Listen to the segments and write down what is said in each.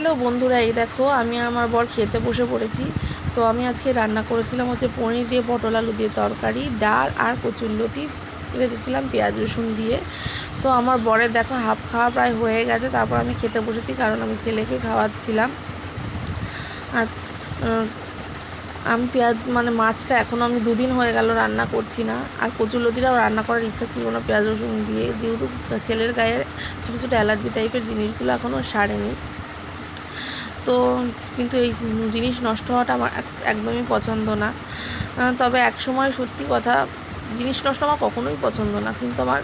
Hello বন্ধুরা, এই দেখো, আমি আমার বর খেতে বসে পড়েছি। তো আমি আজকে রান্না করেছিলাম হচ্ছে পনির দিয়ে পটল আলু দিয়ে তরকারি, ডাল আর কচুরলতি রেখেছিলাম পেঁয়াজ রসুন দিয়ে। তো আমার বরের দেখো হাফ খাওয়া প্রায় হয়ে গেছে, তারপর আমি খেতে বসেছি কারণ আমি ছেলেকে খাওয়াচ্ছিলাম। আর আমি পেঁয়াজ মানে মাছটা এখনও আমি দুদিন হয়ে গেল রান্না করছি না। আর কচুরলতিটাও রান্না করার ইচ্ছা ছিল না পেঁয়াজ রসুন দিয়ে। যেহেতু ছেলের গায়ে ছোটো ছোটো অ্যালার্জি টাইপের জিনিসগুলো এখনও সারেনি। তো কিন্তু এই জিনিস নষ্ট হওয়াটা আমার এক- একদমই পছন্দ না। তবে এক সময় সত্যি কথা, জিনিস নষ্ট আমার কখনোই পছন্দ না। কিন্তু আমার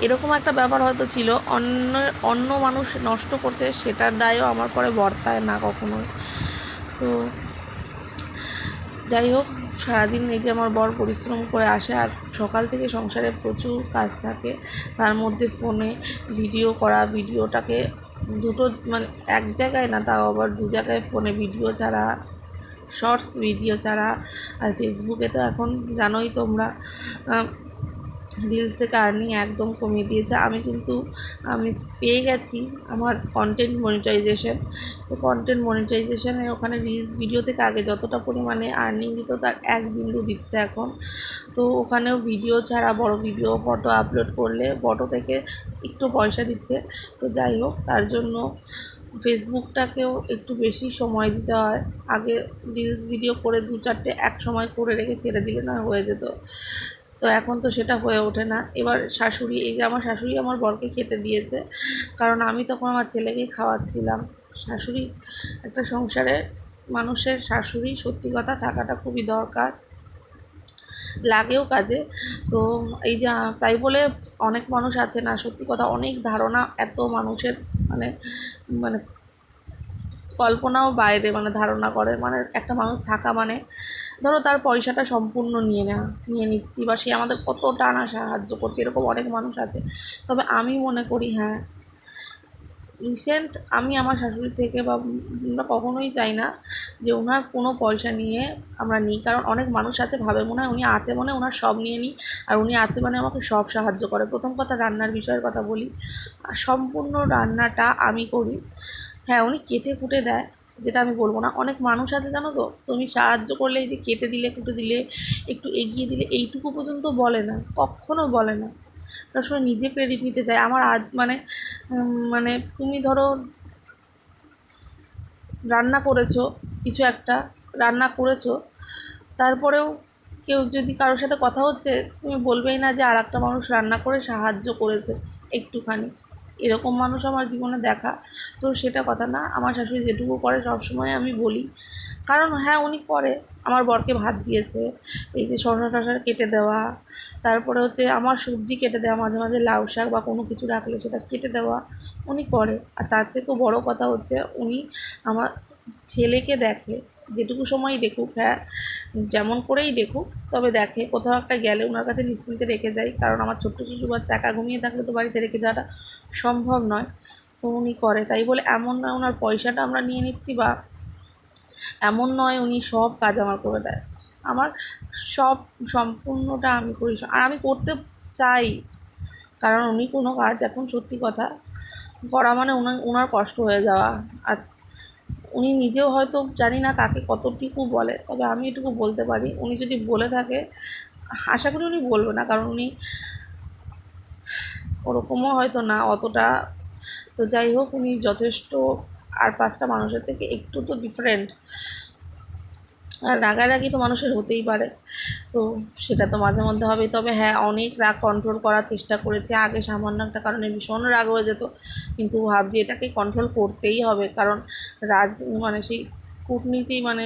এরকম একটা ব্যাপার হয়তো ছিল, অন্য অন্য মানুষ নষ্ট করছে, সেটার দায়ও আমার পরে বর্তায় না কখনোই। তো যাই হোক, সারাদিন এই যে আমার বর পরিশ্রম করে আসে, আর সকাল থেকে সংসারে প্রচুর কাজ থাকে। তার মধ্যে ফোনে ভিডিও করা, ভিডিওটাকে দুটো মানে এক জায়গায় না, তাও আবার দু জায়গায় ফোনে ভিডিও ছাড়া, শর্টস ভিডিও ছাড়া, আর ফেসবুকে তো এখন জানোই তোমরা রিলস থেকে আর্নিং একদম কমিয়ে দিয়েছে। আমি কিন্তু, আমি পেয়ে গেছি আমার কন্টেন্ট মনিটাইজেশন তো কন্টেন্ট মনিটাইজেশনে ওখানে রিলস ভিডিও থেকে আগে যতটা পরিমাণে আর্নিং দিত, তার এক বিন্দু দিচ্ছে এখন। তো ওখানেও ভিডিও ছাড়া, বড় ভিডিও ফটো আপলোড করলে ফটো থেকে একটু পয়সা দিচ্ছে। তো যাই হোক, তার জন্য ফেসবুকটাকেও একটু বেশি সময় দিতে হয়। আগে রিলস ভিডিও করে দু চারটে এক সময় করে রেখে ছেড়ে দিলে না হয়ে যেত। তো এখন তো সেটা হয়ে ওঠে না। এবার শাশুড়ি, এই যে আমার শাশুড়ি আমার বরকে খেতে দিয়েছে। কারণ আমি তখন আমার ছেলেকে খাওয়াচ্ছিলাম। শাশুড়ি একটা সংসারে মানুষের শাশুড়ি সত্যি কথা থাকাটা খুবই দরকার। লাগেও কাজে। তো এই যে, তাই বলে অনেক মানুষ আছে না, সত্যি কথা অনেক ধারণা এত মানুষের মানে মানে কল্পনাও বাইরে মানে ধারণা করে। মানে একটা মানুষ থাকা মানে ধরো তার পয়সাটা সম্পূর্ণ নিয়ে নেওয়া, নিয়ে নিচ্ছি বা সে আমাদের কত টানা সাহায্য করছে, এরকম অনেক মানুষ আছে। তবে আমি মনে করি হ্যাঁ রিসেন্ট আমি আমার শাশুড়ি থেকে বা আমরা কখনোই চাই না যে ওনার কোনো পয়সা নিয়ে আমরা নিই। কারণ অনেক মানুষ আছে, ভাবে মনে হয় উনি আছে মনে ওনার সব নিয়ে নিই আর উনি আছে মানে আমাকে সব সাহায্য করে। প্রথম কথা রান্নার বিষয়ের কথা বলি। সম্পূর্ণ রান্নাটা আমি করি হ্যাঁ উনি কেটে কুটে দেয়, যেটা আমি বলব না। অনেক মানুষ আছে, জানো তো? তুমি সাহায্য করলে এই যে কেটে দিলে, কুটে দিলে, একটু এগিয়ে দিলে, এইটুকু পর্যন্ত বলে না, কখনো বলে না। সবসময় নিজে ক্রেডিট নিতে চায় আমার আজ মানে মানে তুমি ধরো রান্না করেছ, কিছু একটা রান্না করেছ, তারপরেও কেউ যদি কারোর সাথে কথা হচ্ছে, তুমি বলবেই না যে আর একটা মানুষ রান্না করে সাহায্য করেছে, একটুখানি। এরকম মানুষ আমার জীবনে দেখা। তো সেটা কথা না, আমার শাশুড়ি যেটুকু করে সবসময় আমি বলি। কারণ হ্যাঁ উনি করে। আমার বরকে ভাত দিয়েছে, এই যে শশা টশা কেটে দেওয়া, তারপরে হচ্ছে আমার সবজি কেটে দেওয়া, মাঝে মাঝে লাউ শাক বা কোনো কিছু রাখলে সেটা কেটে দেওয়া, উনি করে। আর তার থেকেও বড় কথা হচ্ছে উনি আমার ছেলেকে দেখে যেটুকু সময় দেখুক হ্যাঁ যেমন করেই দেখুক, তবে দেখে। কোথাও একটা গেলে ওনার কাছে নিশ্চিন্তে রেখে যাই, কারণ আমার ছোট্ট শিশু বা চাকা ঘুমিয়ে থাকলে তো বাড়িতে রেখে যাওয়াটা সম্ভব নয়। তো উনি করে। তাই বলে এমন নয় ওনার পয়সাটা আমরা নিয়ে নিচ্ছি বা এমন নয় উনি সব কাজ আমার করে দেয়। আমার সব সম্পূর্ণটা আমি করি। আর আমি করতে চাই, কারণ উনি কোনো কাজ এখন সত্যি কথা করা মানে ওনার ওনার কষ্ট হয়ে যাওয়া। আর উনি নিজেও হয়তো জানি না কাকে কতটুকু বলে, তবে আমি এটুকু বলতে পারি। উনি যদি বলে থাকে, আশা করি উনি বলবে না, কারণ উনি ওরকমও হয়তো না অতটা। তো যাই হোক, উনি যথেষ্ট আর পাঁচটা মানুষের থেকে একটু তো ডিফারেন্ট আর রাগারাগি তো মানুষের হতেই পারে। তো সেটা তো মাঝে মধ্যে হবে। তবে হ্যাঁ অনেক রাগ কন্ট্রোল করার চেষ্টা করেছি। আগে সামান্য একটা কারণে ভীষণ রাগ হয়ে যেত। কিন্তু ভাবছি এটাকে কন্ট্রোল করতেই হবে। কারণ রাজ মানে সেই কূটনীতি মানে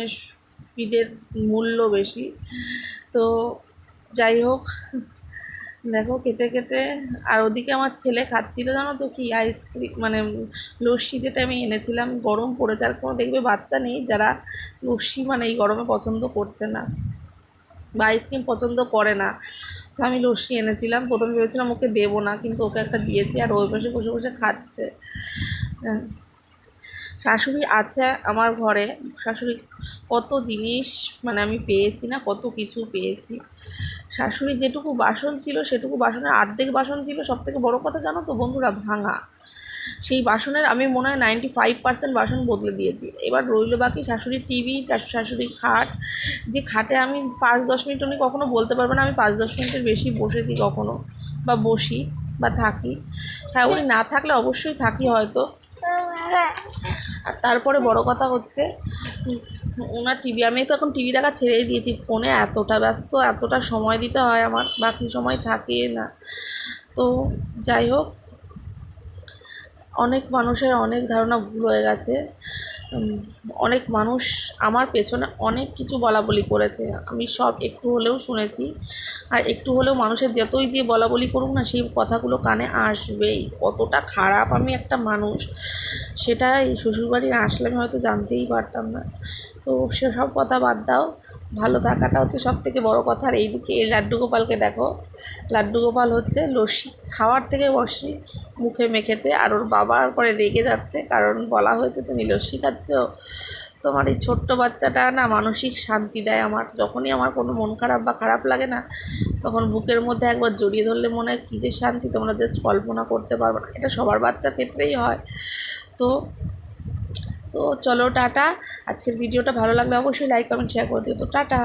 বিদের মূল্য বেশি। তো যাই হোক দেখো খেতে খেতে আর ওদিকে আমার ছেলে খাচ্ছিল, জানো তো কি? আইসক্রিম মানে লস্যি যেটা আমি এনেছিলাম, গরম পড়েছে। আর কোনো দেখবে বাচ্চা নেই যারা লস্যি মানে এই গরমে পছন্দ করছে না বা আইসক্রিম পছন্দ করে না। তো আমি লস্যি এনেছিলাম, প্রথমে ভেবেছিলাম ওকে দেবো না, কিন্তু ওকে একটা দিয়েছি আর ওই পাশে বসে বসে খাচ্ছে। হ্যাঁ। শাশুড়ি আছে আমার ঘরে। শাশুড়ি কত জিনিস মানে আমি পেয়েছি না, কত কিছু পেয়েছি। শাশুড়ি যেটুকু বাসন ছিল, সেটুকু বাসনের আর্ধেক বাসন ছিল সব থেকে বড়ো কথা জানো তো বন্ধুরা, ভাঙা। সেই বাসনের আমি মনে হয় নাইনটি ফাইভ পার্সেন্ট বাসন বদলে দিয়েছি। এবার রইল বাকি শাশুড়ির টিভি শাশুড়ির খাট। যে খাটে আমি পাঁচ দশ মিনিট উনি কখনো বলতে পারবে না, আমি পাঁচ দশ মিনিটের বেশি বসেছি কখনো, বা বসি, বা থাকি। হ্যাঁ উনি না থাকলে অবশ্যই থাকি হয়তো। আর তারপরে বড় কথা হচ্ছে ওনার টিভি আমি তো এখন টিভি দেখা ছেড়েই দিয়েছি। ফোনে এতটা ব্যস্ত, এতটা সময় দিতে হয় আমার, বাকি সময় থাকে না। তো যাই হোক, অনেক মানুষের অনেক ধারণা ভুল হয়ে গেছে। অনেক মানুষ আমার পেছনে অনেক কিছু বলা বলি করেছে। আমি সব একটু হলেও শুনেছি। আর একটু হলেও মানুষের যতই যে বলা বলি করুক না, সেই কথাগুলো কানে আসবেই। কতটা খারাপ আমি একটা মানুষ সেটা এই শ্বশুরবাড়ি আসলে আমি হয়তো জানতেই পারতাম না। তো সেসব কথা বাদ দাও। ভালো থাকাটা হচ্ছে সব থেকে বড়ো কথা। আর এইদিকে এই লাড্ডু গোপালকে দেখো। লাড্ডু গোপাল হচ্ছে লস্যি খাওয়ার থেকে বসি মুখে মেখেছে আর ওর বাবার পরে রেগে যাচ্ছে। কারণ বলা হয়েছে, তুমি লস্যি খাচ্ছ? তোমার এই ছোট্ট বাচ্চাটা না মানসিক শান্তি দেয় আমার। যখনই আমার কোনো মন খারাপ বা খারাপ লাগে না, তখন বুকের মধ্যে একবার জড়িয়ে ধরলে মনে হয় কী যে শান্তি। তোমরা জাস্ট কল্পনা করতে পারবে না। এটা সবার বাচ্চার ক্ষেত্রেই হয়। তো তো চলো টাটা। আজকের ভিডিওটা ভালো লাগলে অবশ্যই লাইক কমেন্ট শেয়ার করে দিও। তো টাটা।